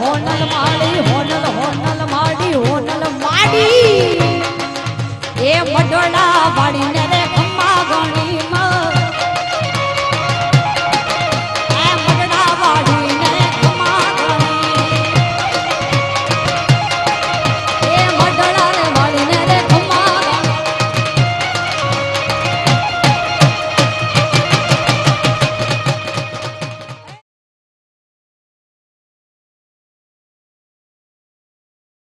હોનલ માડી હોનલ હોનલ માડી હોનલ માડી એ મઢોડા વાડીને